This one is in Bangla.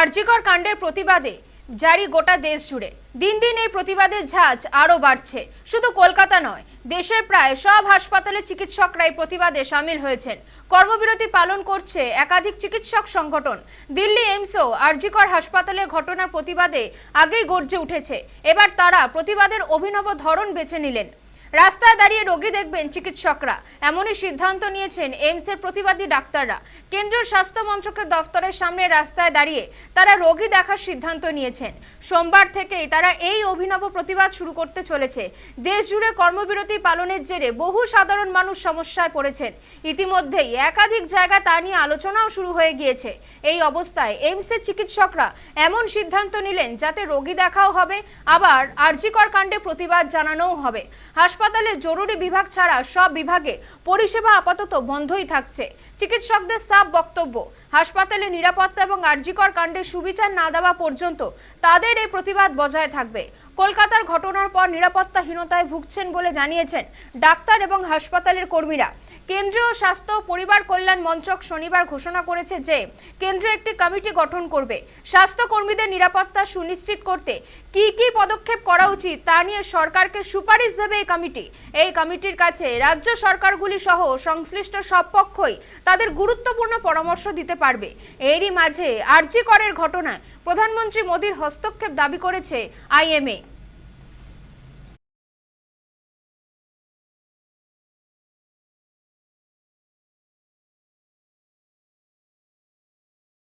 আরজিকর কাণ্ডের প্রতিবাদে জারি গোটা দেশ জুড়ে। দিন দিন এই প্রতিবাদের ঝাঁজ আরও বাড়ছে। শুধু কলকাতা নয়, দেশের প্রায় সব হাসপাতালে চিকিৎসকরা এই প্রতিবাদে সামিল হয়েছেন। কর্মবিরতি পালন করছে একাধিক চিকিৎসক সংগঠন। দিল্লি এইমসও আরজিকর হাসপাতালে ঘটনার প্রতিবাদে আগেই গর্জে উঠেছে। এবার তারা প্রতিবাদের অভিনব ধরন বেছে নিলেন। রাস্তায় দাঁড়িয়ে রোগী দেখবেন চিকিৎসকরা। এমনই সিদ্ধান্ত নিয়েছেন এইমসের প্রতিবাদী ডাক্তাররা। কেন্দ্রীয় স্বাস্থ্য মন্ত্রকের দফতরের সামনে রাস্তায় দাঁড়িয়ে তারা রোগী দেখার সিদ্ধান্ত নিয়েছেন। সোমবার থেকেই তারা এই অভিনব প্রতিবাদ শুরু করতে চলেছে। দেশ জুড়ে কর্মবিরতি পালনের জেরে বহু সাধারণ মানুষ সমস্যায় পড়েছেন। ইতিমধ্যেই একাধিক জায়গা তা নিয়ে আলোচনাও শুরু হয়ে গিয়েছে। এই অবস্থায় এইমসের চিকিৎসকরা এমন সিদ্ধান্ত নিলেন যাতে রোগী দেখাও হবে, আবার আরজিকর কাণ্ডে প্রতিবাদ জানানোও হবে। হাসপাতালে জরুরি বিভাগ ছাড়া সব বিভাগে পরিষেবা আপাতত বন্ধই থাকছে। চিকিৎসকদের সাফ বক্তব্য, হাসপাতালে নিরাপত্তা এবং আরজিকর কাণ্ডে সুবিচার না দেওয়া পর্যন্ত তাদের এই প্রতিবাদ বজায় থাকবে। কলকাতার ঘটনার পর নিরাপত্তাহীনতায় ভুগছেন বলে জানিয়েছেন ডাক্তার এবং হাসপাতালের কর্মীরা। কেন্দ্রীয় স্বাস্থ্য পরিবার কল্যাণ মন্ত্রক শনিবার ঘোষণা করেছে যে কেন্দ্র একটি কমিটি গঠন করবে। স্বাস্থ্য কর্মীদের নিরাপত্তা সুনিশ্চিত করতে কি কি পদক্ষেপ করা উচিত তা নিয়ে সরকারকে সুপারিশ দেবে এই কমিটি। এই কমিটির কাছে রাজ্য সরকারগুলি সহ সংশ্লিষ্ট সব পক্ষই তাদের গুরুত্বপূর্ণ পরামর্শ দিতে পারবে। এরই মাঝে আরজি করের ঘটনায় প্রধানমন্ত্রী মোদীর হস্তক্ষেপ দাবি করেছে আইএমএ।